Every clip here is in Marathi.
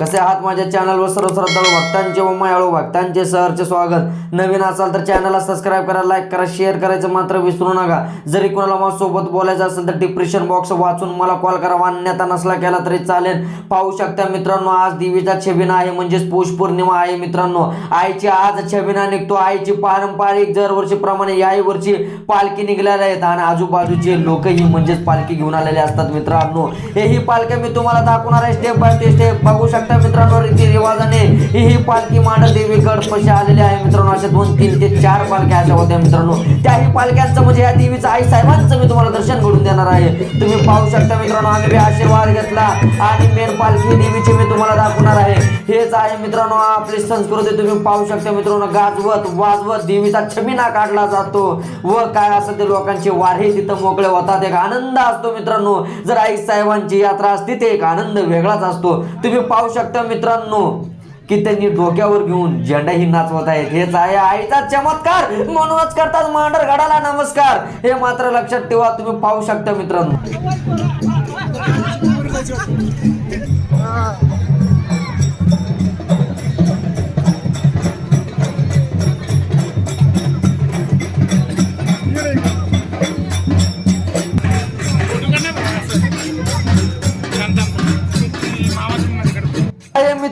कसे आहात माझ्या चॅनलवर सर्व श्रद्धाळू भक्तांचे व मायाळू भक्तांचे सहरचे स्वागत. नवीन असाल तर चॅनलला सबस्क्राईब करा लाईक करा शेअर करायचं मात्र विसरू नका. जरी कोणाला माझ्यासोबत बोलायचं असेल तर डिप्रेशन बॉक्स वाचून मला कॉल करा. मान्यता नसला केला तरी चालेल. पाहू शकता मित्रांनो आज देवीचा छबिना आहे म्हणजेच पौष पौर्णिमा आहे मित्रांनो. आईची आज छबिना निघतो. आईची पारंपरिक दरवर्षीप्रमाणे याही वर्षी पालखी निघालेल्या आहेत. आणि आजूबाजूचे लोकही म्हणजेच पालखी घेऊन आलेले असतात मित्रांनो. हे ही पालखी मी तुम्हाला दाखवणार आहे. स्टेप बाय स्टेप बघू शकता मित्रांनो रीतिरिवाजाने ही पालखी मांडल देवीगड पशी आलेली आहे. मित्रांनो अशा दोन तीन ते चार पालख्या अशा होत्या मित्रांनो. त्याही पालख्यांचं म्हणजे या देवीचं आई साहेबांचं मी तुम्हाला दर्शन घडून देणार आहे. तुम्ही पाहू शकता मित्रांनो आम्ही बी आशीर्वाद घेतला आणि मेन पालखी देवीची मी तुम्हाला दाखवणार आहे. हेच आहे मित्रांनो आपली संस्कृती. तुम्ही पाहू शकता मित्रांनो गाजवत वाजवत देवीचा छमिना काढला जातो व काय असं ते लोकांचे वारे तिथं मोकळे होतात. एक आनंद असतो मित्रांनो. जर आई साहेबांची यात्रा असते ते एक आनंद वेगळाच असतो. तुम्ही पाहू शकता मित्रांनो की त्यांनी डोक्यावर घेऊन झेंडाही नाचवत आहेत. हेच आहे आईचा चमत्कार. म्हणूनच करतात मांडर गडाला नमस्कार. हे मात्र लक्षात ठेवा तुम्ही पाहू शकता मित्रांनो.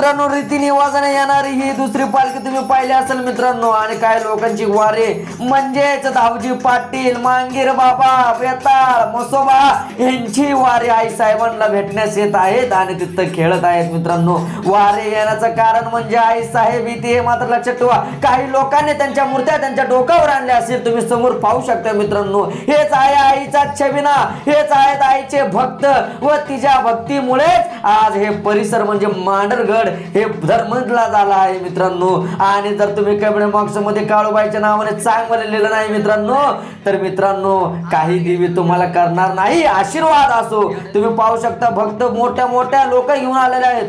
मित्रांनो रीतीनिवाजाने येणारी ही दुसरी पालखी तुम्ही पाहिली असेल मित्रांनो आणि काय लोकांची वारे म्हणजेच धावजी पाटील मांगीर बाबा बेताळ मसोबा यांची वारे आई साहेबांना भेटण्यास येत आहेत आणि तिथं खेळत आहेत मित्रांनो. वारे येण्याचं कारण म्हणजे आई साहेब इथे हे मात्र लक्षात ठेवा. काही लोकांनी त्यांच्या मूर्त्या त्यांच्या डोक्यावर आणल्या असेल तुम्ही समोर पाहू शकता मित्रांनो. हेच आहे आईचा छबिना हेच आहेत आईचे भक्त व तिच्या भक्तीमुळेच आज हे परिसर म्हणजे मांडरगड हे धर्मला झाला आहे मित्रांनो आणि जर तुम्ही कमेंट बॉक्समध्ये काळूबाईच्या नावाने चांगलं लिहिलं नाही मित्रांनो तर मित्रांनो काही देवी तुम्हाला करणार नाही. आशीर्वाद असो. तुम्ही पाहू शकता भक्त मोठ्या मोठ्या लोक घेऊन आलेले आहेत.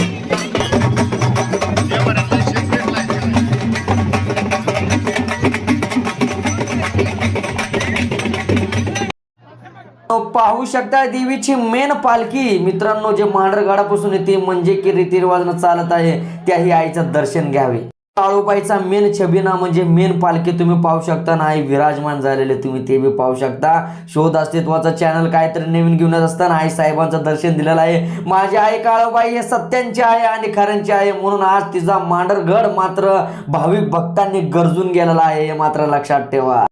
पाहू शकता देवीची मेन पालखी. मित्रांनो जे मांडरगाडापासून येते म्हणजे की रीतिरिवाजनं चालत आहे त्याही आईचं दर्शन घ्यावे. काळूबाईचा मेन छबिना म्हणजे मेन पालखी तुम्ही पाहू शकता. ना आई विराजमान झालेले तुम्ही ते बी पाहू शकता. शोध अस्तित्वाचा चॅनल काहीतरी नवीन घेऊन येत असताना आई साहेबांचं दर्शन दिलेलं आहे. माझी आई काळूबाई हे सत्यांची आहे आणि खऱ्यांची आहे. म्हणून आज तिचा मांडरगड मात्र भाविक भक्तांनी गरजून गेलेला आहे हे मात्र लक्षात ठेवा.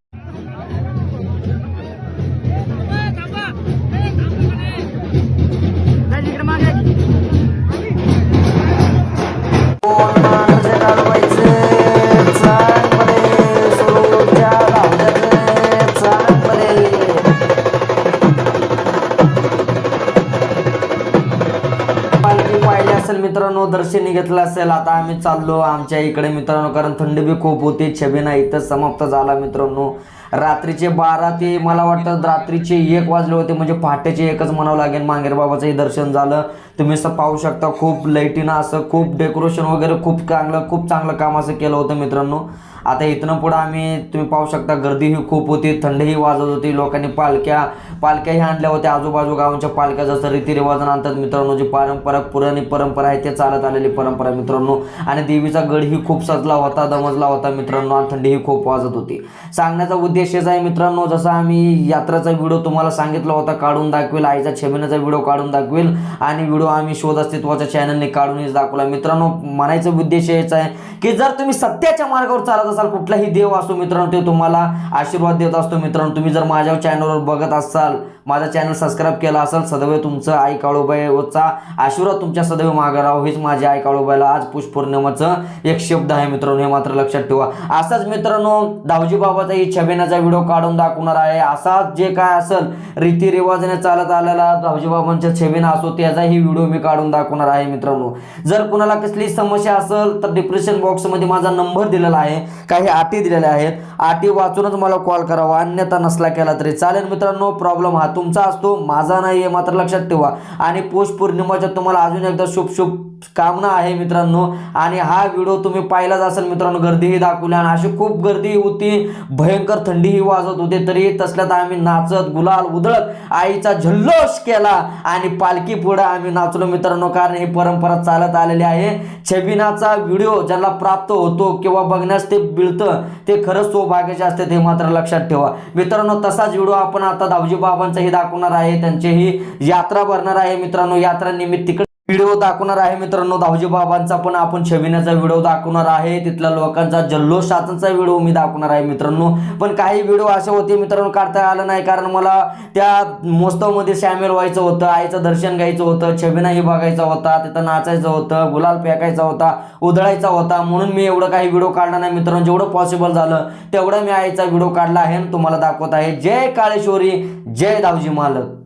मित्रांनो दर्शनी घेतलं असेल. आता आम्ही चाललो आमच्या इकडे मित्रांनो कारण थंडी बी खूप होती. छबिना इथं समाप्त झाला मित्रांनो. रात्रीचे बारा ते मला वाटतं रात्रीचे एक वाजले होते. म्हणजे पहाटेचे एकच म्हणावं लागेल. मांगेर बाबाचंही दर्शन झालं. तुम्ही असं पाहू शकता खूप लाईटीनं असं खूप डेकोरेशन वगैरे खूप चांगलं खूप चांगलं काम असं केलं होतं मित्रांनो. आता इथनं पुढं आम्ही तुम्ही पाहू शकता गर्दीही खूप होती थंडीही वाजत होती लोकांनी पालख्या पालख्याही आणल्या होत्या आजूबाजू गावांच्या पालख्या जसं रीतिरिवाजानं आणतात मित्रांनो जी परंपरा पुराणी परंपरा आहे ते चालत आलेली परंपरा मित्रांनो. आणि देवीचा गडही खूप सजला होता दमजला होता मित्रांनो आणि थंडीही खूप वाजत होती. सांगण्याचा उद्देश हेच आहे मित्रांनो जसं आम्ही यात्राचा व्हिडिओ तुम्हाला सांगितला होता काढून दाखवेल आईचा छबिनाचा व्हिडिओ काढून दाखवेल आणि व्हिडिओ आम्ही शोध अस्तित्वाच्या चॅनलने काढूनच दाखवला. मित्रांनो म्हणायचा उद्देश हेच आहे की जर तुम्ही सत्याच्या मार्गावर चालत असाल कुठलाही देव असतो मित्रांनो ते तुम्हाला आशीर्वाद देत असतो. मित्रांनो तुम्ही जर माझ्या चॅनलवर बघत असाल माझा चॅनल सबस्क्राईब केला असेल सदैव तुमचं आई काळूबाईचा आशीर्वाद तुमच्या सदैव मागे राहो. हेच माझे आई काळूबाईला आज पुष्पौर्णिमाचं एक शब्द आहे मित्रांनो हे मात्र लक्षात ठेवा. असाच मित्रांनो दावजी बाबाचा ही छबिनाचा व्हिडिओ काढून दाखवणार आहे. असाच जे काय असेल रीतिरिवाजाने चालत आलेला दावजी बाबांच्या छबिना असो त्याचाही व्हिडिओ मी काढून दाखवणार आहे मित्रांनो. जर कुणाला कसली समस्या असेल तर डिप्रेशन बॉक्समध्ये माझा नंबर दिलेला आहे. काही अटी दिलेल्या आहेत. अटी वाचूनच मला कॉल करावा. अन्यथा नसला केला तरी चालेल मित्रांनो प्रॉब्लेम हा तुमचा असतो माझा नाही आहे मात्र लक्षात ठेवा. आणि पोष पौर्णिमाच्या तुम्हाला अजून एकदा शुभ शुभ कामना आहे मित्रांनो. आणि हा व्हिडिओ तुम्ही पाहिलाच असेल मित्रांनो गर्दीही दाखवली आणि अशी खूप गर्दी होती. भयंकर थंडीही वाजत होते तरी तसल्यात आम्ही नाचत गुलाल उधळत आईचा जल्लोष केला आणि पालखी पुढे आम्ही नाचलो मित्रांनो कारण ही परंपरा चालत आलेली आहे. छबिनाचा व्हिडिओ ज्याला प्राप्त होतो किंवा बघण्यास ते मिळतं ते खरंच सौभाग्याचे असते ते मात्र लक्षात ठेवा. मित्रांनो तसाच व्हिडिओ आपण आता दावजी बाबांचा दाखवणार आहे त्यांचीही यात्रा भरणार आहे मित्रांनो. यात्रा निमित्त तिकडे व्हिडिओ दाखवणार आहे मित्रांनो. दावजी बाबांचा पण आपण छबिनाचा व्हिडिओ दाखवणार आहे. तिथल्या लोकांचा जल्लोषाचा व्हिडिओ मी दाखवणार आहे मित्रांनो. पण काही व्हिडिओ असे होते मित्रांनो काढता आलं नाही. कारण मला त्या मोस्तवमध्ये सामील व्हायचं होतं. आईचं दर्शन घ्यायचं होतं. छबिनाही बघायचा होता. तिथं नाचायचं होतं. गुलाल फेकायचा होता. उधळायचा होता. म्हणून मी एवढं काही व्हिडिओ काढला नाही मित्रांनो. जेवढं पॉसिबल झालं तेवढं मी आईचा व्हिडिओ काढला आहे आणि तुम्हाला दाखवत आहे. जय काळेश्वरी. जय दावजी मालक.